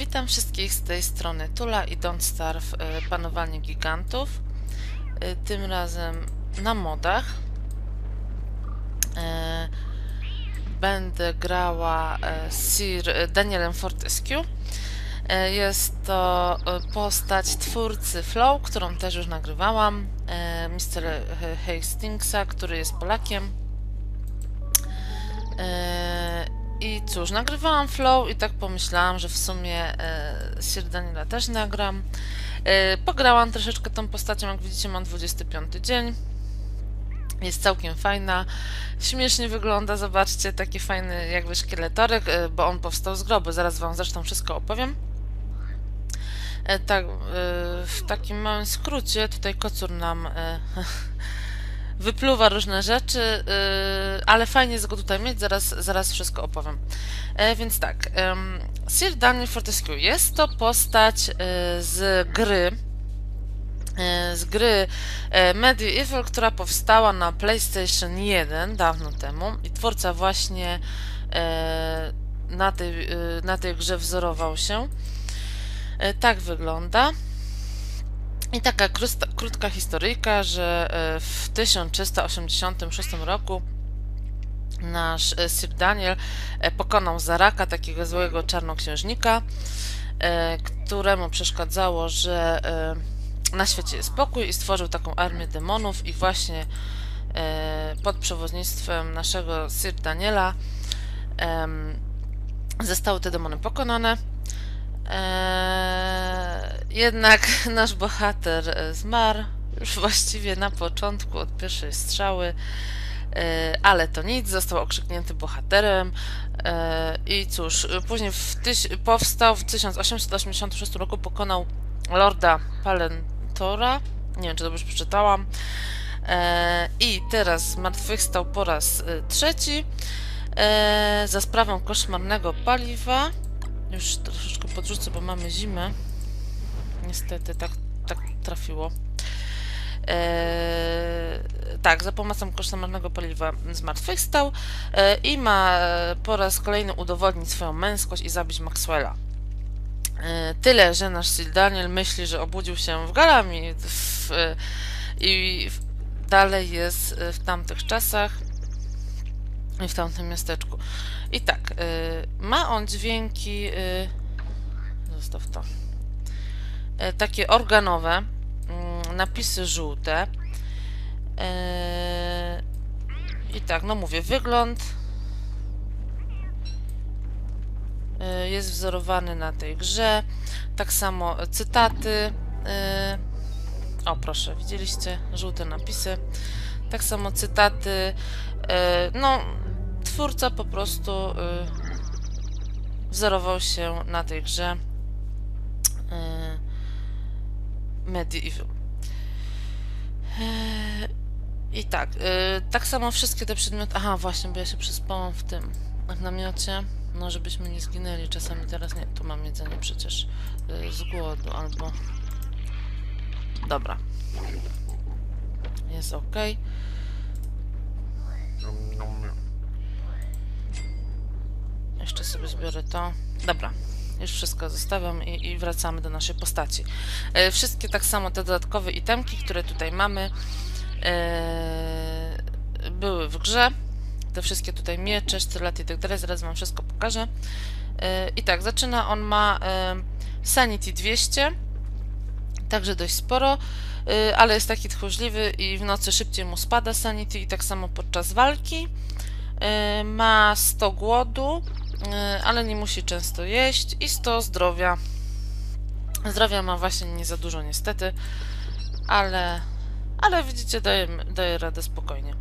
Witam wszystkich z tej strony Tula i Don't Starve e, Panowanie Gigantów. E, Tym razem na modach. E, Będę grała Sir Danielem Fortescue. Jest to postać twórcy Flow, którą też już nagrywałam. Mr. Hastingsa, który jest Polakiem. E, I cóż, nagrywałam flow i tak pomyślałam, że w sumie e, Sir Daniela też nagram. E, pograłam troszeczkę tą postacią, jak widzicie mam 25 dzień. Jest całkiem fajna. Śmiesznie wygląda, zobaczcie, taki fajny jakby szkieletorek, e, bo on powstał z grobu. Zaraz wam zresztą wszystko opowiem. E, tak, e, w takim małym skrócie, tutaj kocur nam e, wypluwa różne rzeczy, yy, ale fajnie jest go tutaj mieć, zaraz, zaraz wszystko opowiem. E, więc tak, Sir Daniel Fortescue jest to postać y, z gry, y, z gry y, Medieval, która powstała na PlayStation 1 dawno temu i twórca właśnie y, na tej, y, na tej grze wzorował się. Y, tak wygląda. I taka krótka, historyjka, że e, w 1386 roku nasz e, Sir Daniel e, pokonał Zaraka, takiego złego czarnoksiężnika, któremu przeszkadzało, że na świecie jest spokój i stworzył taką armię demonów i właśnie pod przewodnictwem naszego Sir Daniela zostały te demony pokonane. Jednak nasz bohater e, zmarł już właściwie na początku od pierwszej strzały, e, ale to nic, został okrzyknięty bohaterem. E, i cóż, później w powstał w 1886 roku, pokonał Lorda Palentora, nie wiem czy dobrze przeczytałam, i teraz zmartwychwstał po raz trzeci za sprawą koszmarnego paliwa, już troszeczkę podrzucę, bo mamy zimę. Niestety, tak, tak trafiło. Eee, tak, za pomocą koszmarnego paliwa zmartwychwstał e, i ma e, po raz kolejny udowodnić swoją męskość i zabić Maxwella. E, tyle, że nasz Daniel myśli, że obudził się w Galami w, e, i w, dalej jest e, w tamtych czasach i w tamtym miasteczku. I tak, y, ma on dźwięki, y, zostaw to, takie organowe, y, napisy żółte. Y, I tak, no mówię, wygląd y, jest wzorowany na tej grze. Tak samo cytaty. O, proszę, widzieliście żółte napisy. Tak samo cytaty. No, twórca po prostu wzorował się na tej grze Medieval. Y, I tak, y, tak samo wszystkie te przedmioty. Aha, właśnie, bo ja się przespałam w tym w namiocie. No, żebyśmy nie zginęli. Czasami teraz nie. Tu mam jedzenie przecież y, z głodu albo. Dobra. Jest ok. Jeszcze sobie zbiorę to. Dobra, już wszystko zostawiam i, i wracamy do naszej postaci. E, wszystkie tak samo te dodatkowe itemki, które tutaj mamy, e, były w grze. Te wszystkie tutaj miecze, sztylety i tak dalej, zaraz wam wszystko pokażę. E, I tak, zaczyna, on ma Sanity 200, także dość sporo, ale jest taki tchórzliwy i w nocy szybciej mu spada Sanity i tak samo podczas walki. Ma 100 głodu, ale nie musi często jeść i 100 zdrowia. Zdrowia ma właśnie nie za dużo niestety, ale, ale widzicie, daje, daje radę spokojnie.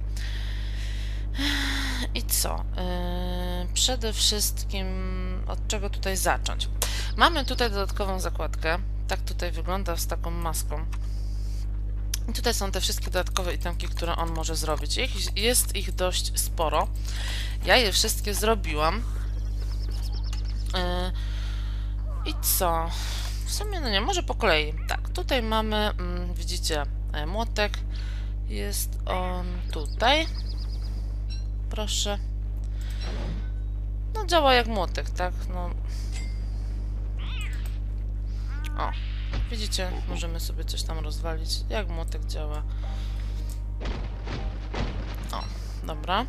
I co? E, Przede wszystkim od czego tutaj zacząć? Mamy tutaj dodatkową zakładkę. Tak tutaj wygląda z taką maską. I tutaj są te wszystkie dodatkowe itemki, które on może zrobić. Jest ich dość sporo. Ja je wszystkie zrobiłam. Yy, I co? W sumie, no nie, może po kolei. Tak, tutaj mamy, mm, widzicie, e, młotek. Jest on tutaj. Proszę. No działa jak młotek, tak? No. O, widzicie, możemy sobie coś tam rozwalić, jak młotek działa. O, dobra.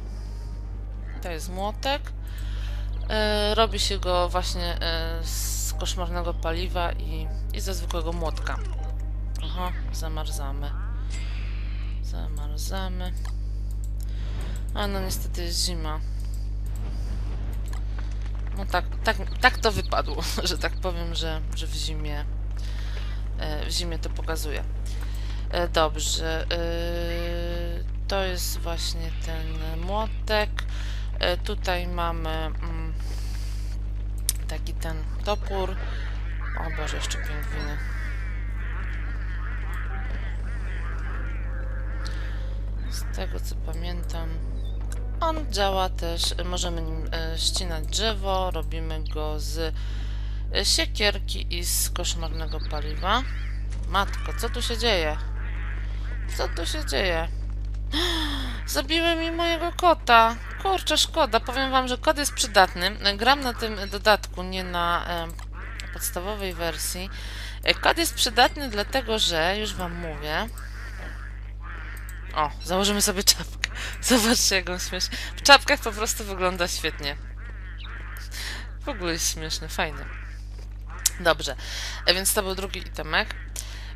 To jest młotek. E, robi się go właśnie e, z koszmarnego paliwa i, i ze zwykłego młotka. Aha, zamarzamy. Zamarzamy. A no niestety jest zima. No tak, tak, tak to wypadło, że tak powiem, że, że w zimie e, w zimie to pokazuje. Dobrze. To jest właśnie ten młotek. Tutaj mamy mm, taki ten topór. O Boże, jeszcze pingwiny. Z tego co pamiętam, on działa też, możemy nim e, ścinać drzewo, robimy go z e, siekierki i z koszmarnego paliwa. Matko, co tu się dzieje? Co tu się dzieje? Zabiły mi mojego kota. Kurczę, szkoda. Powiem wam, że kod jest przydatny. Gram na tym dodatku, nie na e, podstawowej wersji. E, Kod jest przydatny dlatego, że, już wam mówię... O, założymy sobie czapkę. Zobaczcie, jak on. W czapkach po prostu wygląda świetnie. W ogóle jest śmieszny, fajny. Dobrze, e, więc to był drugi itemek.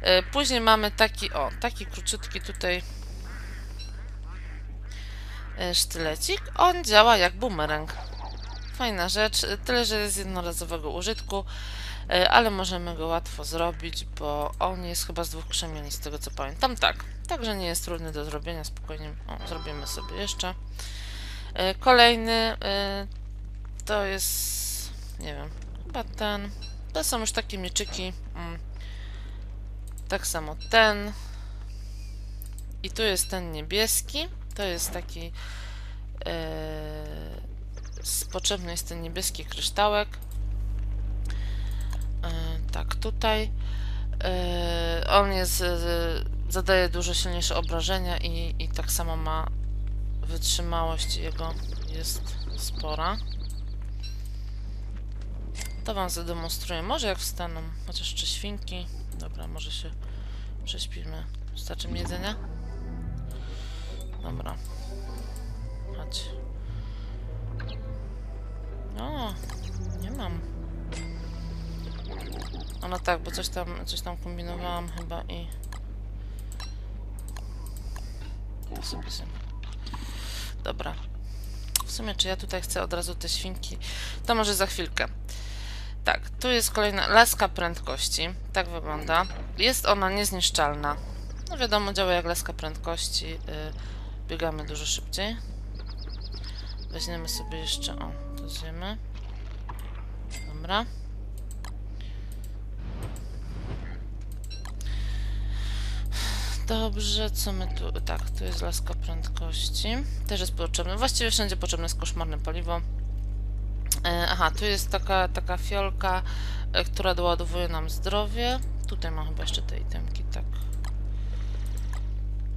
E, Później mamy taki, o, taki króciutki tutaj sztylecik. On działa jak bumerang. Fajna rzecz, e, tyle że jest jednorazowego użytku, e, ale możemy go łatwo zrobić, bo on jest chyba z dwóch krzemieni, z tego co pamiętam. Tak, także nie jest trudny do zrobienia, spokojnie o, zrobimy sobie jeszcze. E, Kolejny e, to jest, nie wiem, chyba ten. To są już takie mieczyki. Mm. Tak samo ten. I tu jest ten niebieski. To jest taki. S- potrzebny jest ten niebieski kryształek. E, tak, tutaj. E, on jest. E, zadaje dużo silniejsze obrażenia i, i tak samo ma wytrzymałość jego jest spora. To wam zademonstruję. Może jak wstaną, chociaż jeszcze świnki. Dobra, może się prześpimy. Starczy mi jedzenia? Dobra. Chodź. O, nie mam. O, no tak, bo coś tam, coś tam kombinowałam chyba i... Dobra. W sumie, czy ja tutaj chcę od razu te świnki? To może za chwilkę. Tak, tu jest kolejna laska prędkości. Tak wygląda. Jest ona niezniszczalna. No wiadomo, działa jak laska prędkości. Yy, biegamy dużo szybciej. Weźmiemy sobie jeszcze, o, to zjemy. Dobra. Dobrze, co my tu... Tak, tu jest laska prędkości. Też jest potrzebne. Właściwie wszędzie potrzebne jest koszmarne paliwo. E, aha, tu jest taka, taka fiolka, e, która doładowuje nam zdrowie. Tutaj mam chyba jeszcze te itemki, tak.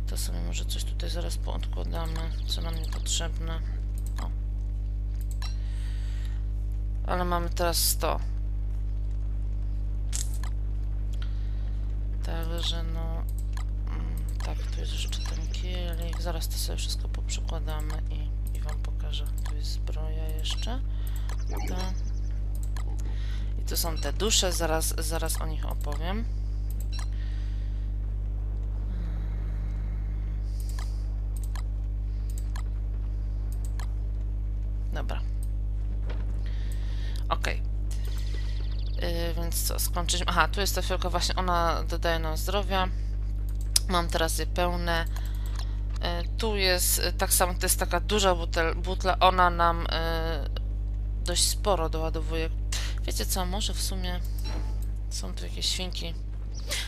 To sobie może coś tutaj zaraz poodkładamy, co nam niepotrzebne. O. Ale mamy teraz 100. Także no... mm, Tak, tu jest jeszcze ten kielich. Zaraz to sobie wszystko poprzekładamy i, i wam pokażę. Tu jest zbroja jeszcze. To. I tu są te dusze, zaraz, zaraz o nich opowiem. Skończyliśmy. Aha, tu jest ta fiolka, właśnie ona dodaje nam zdrowia. Mam teraz je pełne. Y, tu jest y, tak samo, to jest taka duża butel, butla, ona nam y, dość sporo doładowuje. Wiecie co, może w sumie są tu jakieś świnki.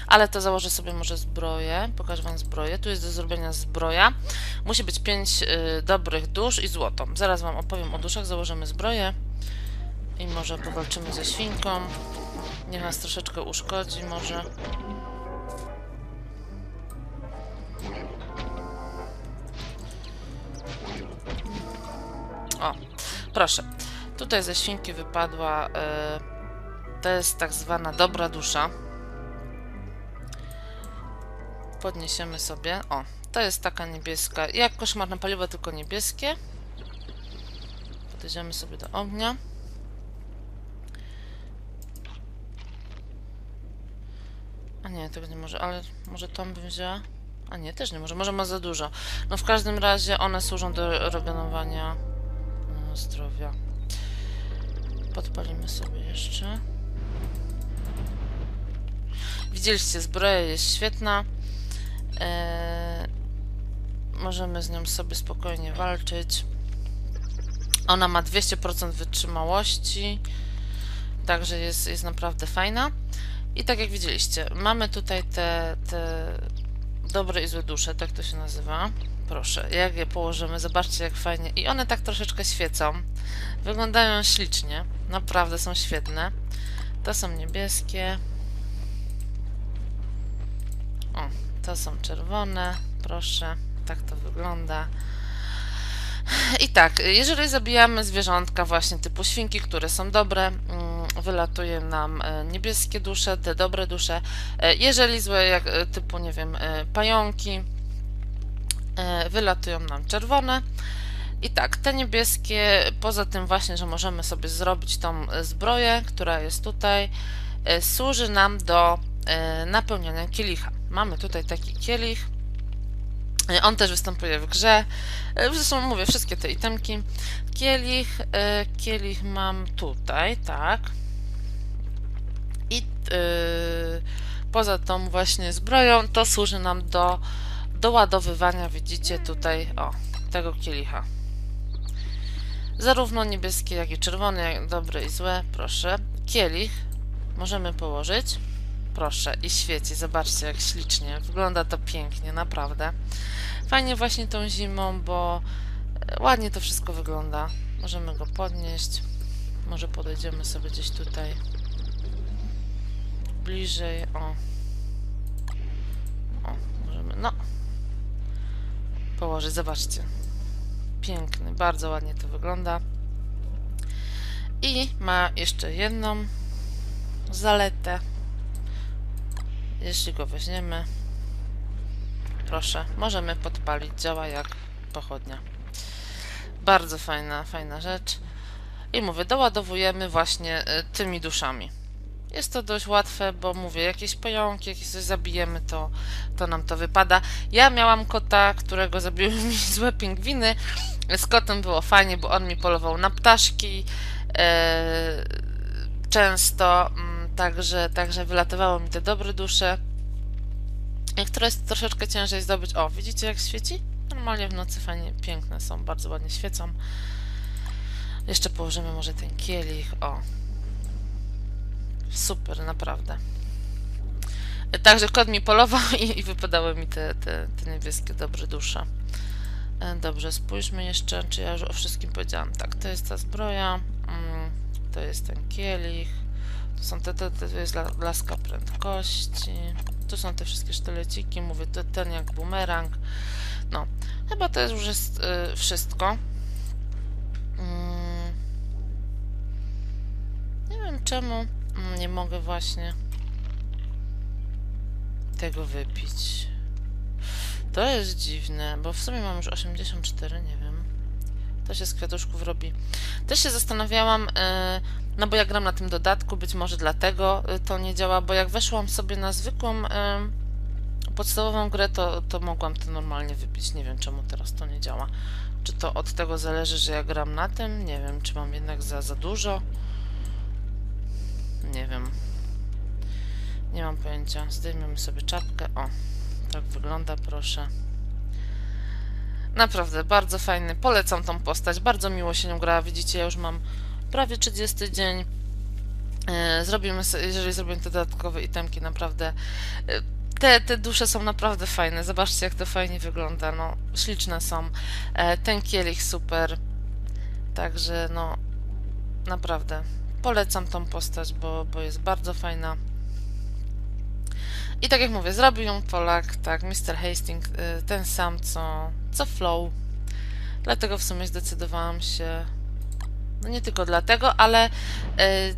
Ale to założę sobie może zbroję. Pokażę wam zbroję. Tu jest do zrobienia zbroja. Musi być 5 y, dobrych dusz i złoto. Zaraz wam opowiem o duszach. Założymy zbroję. I może powalczymy ze świnką. Niech nas troszeczkę uszkodzi może. O, proszę. Tutaj ze świnki wypadła... Yy, to jest tak zwana dobra dusza. Podniesiemy sobie. O, to jest taka niebieska. Jak koszmarne paliwo, tylko niebieskie. Podejdziemy sobie do ognia. A nie, tego nie może, ale może tą bym wzięła? A nie, też nie może, może ma za dużo. No w każdym razie one służą do regenerowania no, zdrowia. Podpalimy sobie jeszcze. Widzieliście, zbroja jest świetna. Eee, możemy z nią sobie spokojnie walczyć. Ona ma 200% wytrzymałości, także jest, jest naprawdę fajna. I tak jak widzieliście, mamy tutaj te, te dobre i złe dusze, tak to się nazywa. Proszę, jak je położymy, zobaczcie jak fajnie. I one tak troszeczkę świecą. Wyglądają ślicznie, naprawdę są świetne. To są niebieskie. O, to są czerwone, proszę, tak to wygląda. I tak, jeżeli zabijamy zwierzątka właśnie typu świnki, które są dobre, mm, wylatuje nam e, niebieskie dusze, te dobre dusze. E, jeżeli złe, jak e, typu, nie wiem, pająki, wylatują nam czerwone. I tak, te niebieskie, poza tym właśnie, że możemy sobie zrobić tą zbroję, która jest tutaj, służy nam do napełniania kielicha. Mamy tutaj taki kielich, on też występuje w grze. Zresztą mówię, wszystkie te itemki. Kielich, kielich mam tutaj, tak. Yy, poza tą właśnie zbroją, to służy nam do doładowywania, widzicie tutaj, o, tego kielicha. Zarówno niebieskie, jak i czerwone, jak dobre i złe, proszę. Kielich możemy położyć, proszę, i świeci, zobaczcie jak ślicznie, wygląda to pięknie, naprawdę. Fajnie właśnie tą zimą, bo e, ładnie to wszystko wygląda. Możemy go podnieść, może podejdziemy sobie gdzieś tutaj bliżej, o. O, możemy, no. Położyć, zobaczcie. Piękny, bardzo ładnie to wygląda. I ma jeszcze jedną zaletę. Jeśli go weźmiemy, proszę, możemy podpalić, działa jak pochodnia. Bardzo fajna, fajna rzecz. I mówię, doładowujemy właśnie y, tymi duszami. Jest to dość łatwe, bo mówię, jakieś pająki, jakieś coś zabijemy, to, to nam to wypada. Ja miałam kota, którego zabiły mi złe pingwiny. Z kotem było fajnie, bo on mi polował na ptaszki e, często, mm, także, także wylatywało mi te dobre dusze. Niektóre jest troszeczkę ciężej zdobyć. O, widzicie jak świeci? Normalnie w nocy fajnie, piękne są, bardzo ładnie świecą. Jeszcze położymy może ten kielich. O, Super, naprawdę. Także kot mi polował i, i wypadały mi te, te, te niebieskie dobre dusze. E, dobrze, spójrzmy jeszcze, czy ja już o wszystkim powiedziałam. Tak, to jest ta zbroja, mm, to jest ten kielich, to są te, te, to jest laska prędkości, tu są te wszystkie sztyleciki, mówię, to ten jak bumerang. No, chyba to już jest, y, wszystko. Mm. Nie wiem czemu nie mogę właśnie tego wypić. To jest dziwne, bo w sumie mam już 84, nie wiem. To się z kwiatuszków robi. Też się zastanawiałam, e, no bo ja gram na tym dodatku, być może dlatego e, to nie działa, bo jak weszłam sobie na zwykłą e, podstawową grę, to, to mogłam to normalnie wypić. Nie wiem, czemu teraz to nie działa. Czy to od tego zależy, że ja gram na tym? Nie wiem, czy mam jednak za, za dużo. Nie wiem. Nie mam pojęcia. Zdejmiemy sobie czapkę. O, tak wygląda, proszę. Naprawdę, bardzo fajny. Polecam tą postać. Bardzo miło się nią gra. Widzicie, ja już mam prawie 30 dzień. E, zrobimy jeżeli zrobimy te dodatkowe itemki, naprawdę e, te, te dusze są naprawdę fajne. Zobaczcie, jak to fajnie wygląda. No, śliczne są. E, ten kielich super. Także, no, naprawdę Polecam tą postać, bo, bo jest bardzo fajna. I tak jak mówię, zrobił ją Polak, tak, Mr. Hastings, y, ten sam co, co Flow. Dlatego w sumie zdecydowałam się No nie tylko dlatego, ale e,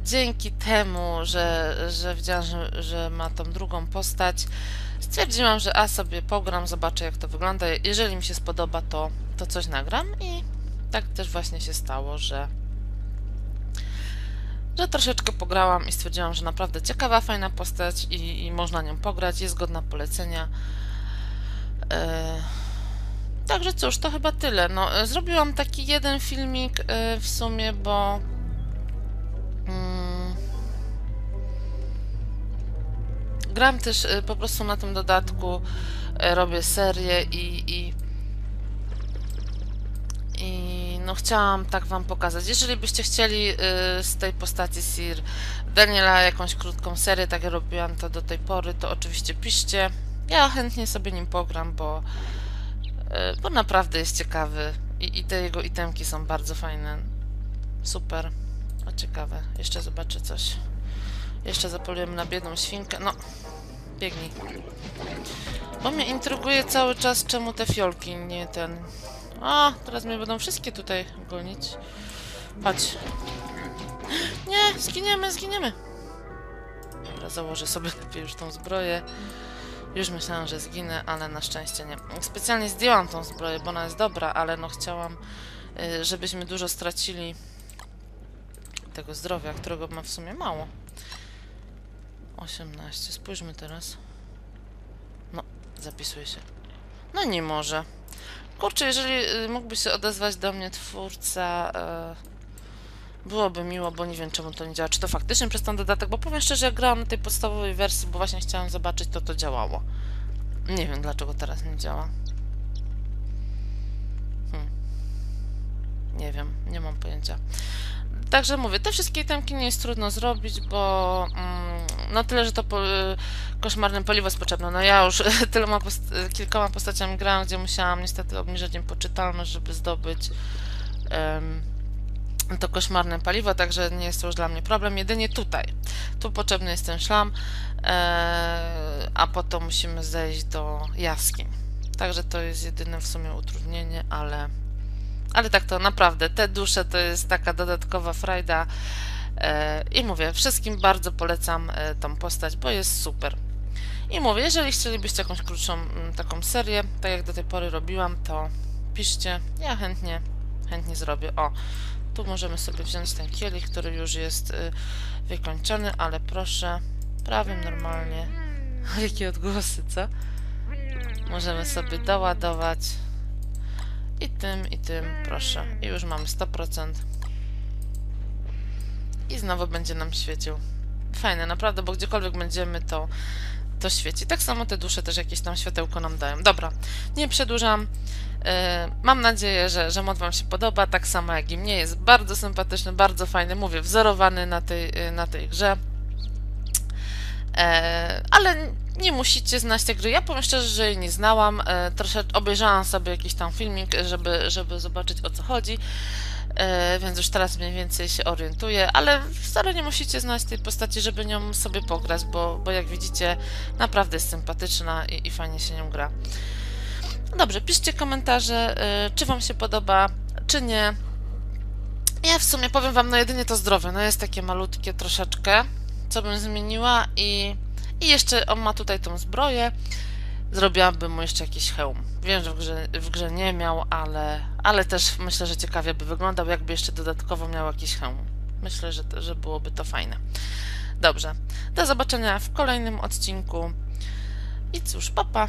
dzięki temu, że, że widziałam, że, że ma tą drugą postać, stwierdziłam, że a sobie pogram, zobaczę jak to wygląda. Jeżeli mi się spodoba, to, to coś nagram i tak też właśnie się stało, że że troszeczkę pograłam i stwierdziłam, że naprawdę ciekawa, fajna postać i, i można nią pograć, jest godna polecenia. E, Także cóż, to chyba tyle. No, e, zrobiłam taki jeden filmik e, w sumie, bo mm, gram też po prostu na tym dodatku, robię serię i, i no chciałam tak wam pokazać. Jeżeli byście chcieli y, z tej postaci Sir Daniela jakąś krótką serię, tak jak robiłam to do tej pory, to oczywiście piszcie. Ja chętnie sobie nim pogram, bo, y, bo naprawdę jest ciekawy i, i te jego itemki są bardzo fajne. Super. A ciekawe. Jeszcze zobaczę coś. Jeszcze zapoluję na biedną świnkę. No, biegnij. Bo mnie intryguje cały czas, czemu te fiolki nie ten... A, teraz mnie będą wszystkie tutaj gonić. Chodź. Nie, zginiemy, zginiemy. Dobra, założę sobie lepiej już tą zbroję. Już myślałam, że zginę, ale na szczęście nie. Specjalnie zdjęłam tą zbroję, bo ona jest dobra, ale no chciałam, y, żebyśmy dużo stracili tego zdrowia, którego ma w sumie mało. 18. Spójrzmy teraz. No, zapisuje się. No nie może. Kurczę, jeżeli y, mógłby się odezwać do mnie twórca, y, byłoby miło, bo nie wiem czemu to nie działa. Czy to faktycznie przez ten dodatek? Bo powiem szczerze, jak grałam na tej podstawowej wersji, bo właśnie chciałam zobaczyć, to to działało. Nie wiem, dlaczego teraz nie działa. Hmm. Nie wiem, nie mam pojęcia. Także mówię, te wszystkie itemki nie jest trudno zrobić, bo mm, no tyle, że to po, paliwo jest potrzebne. No ja już tyloma post kilkoma postaciami grałam, gdzie musiałam niestety obniżyć im poczytalność, żeby zdobyć um, to koszmarne paliwo, także nie jest to już dla mnie problem. Jedynie tutaj. Tu potrzebny jest ten szlam, e, a potem musimy zejść do jaskiń. Także to jest jedyne w sumie utrudnienie, ale ale tak to naprawdę, te dusze to jest taka dodatkowa frajda i mówię, wszystkim bardzo polecam e, tą postać, bo jest super. I mówię, jeżeli chcielibyście jakąś krótszą taką serię, tak jak do tej pory robiłam, to piszcie, ja chętnie, chętnie zrobię. O, tu możemy sobie wziąć ten kielich, który już jest y, wykończony, ale proszę, prawym normalnie. Jakie odgłosy, co? Możemy sobie doładować i tym, i tym, proszę. I już mamy 100%. I znowu będzie nam świecił. Fajne, naprawdę, bo gdziekolwiek będziemy, to, to świeci. Tak samo te dusze też jakieś tam światełko nam dają. Dobra, nie przedłużam. Yy, mam nadzieję, że, że mod Wam się podoba, tak samo jak i mnie. Jest bardzo sympatyczny, bardzo fajny. Mówię, wzorowany na tej, yy, na tej grze. E, ale nie musicie znać tej gry. Ja powiem szczerze, że jej nie znałam. E, troszeczkę obejrzałam sobie jakiś tam filmik, żeby, żeby zobaczyć o co chodzi. E, więc już teraz mniej więcej się orientuję, ale wcale nie musicie znać tej postaci, żeby nią sobie pograć, bo, bo jak widzicie, naprawdę jest sympatyczna i, i fajnie się nią gra. Dobrze, piszcie komentarze, czy Wam się podoba, czy nie. Ja w sumie powiem Wam, no jedynie to zdrowie, no jest takie malutkie troszeczkę co bym zmieniła i, i jeszcze on ma tutaj tą zbroję. Zrobiłabym mu jeszcze jakiś hełm. Wiem, że w grze, w grze nie miał, ale, ale też myślę, że ciekawie by wyglądał, jakby jeszcze dodatkowo miał jakiś hełm. Myślę, że, że byłoby to fajne. Dobrze, do zobaczenia w kolejnym odcinku. I cóż, papa.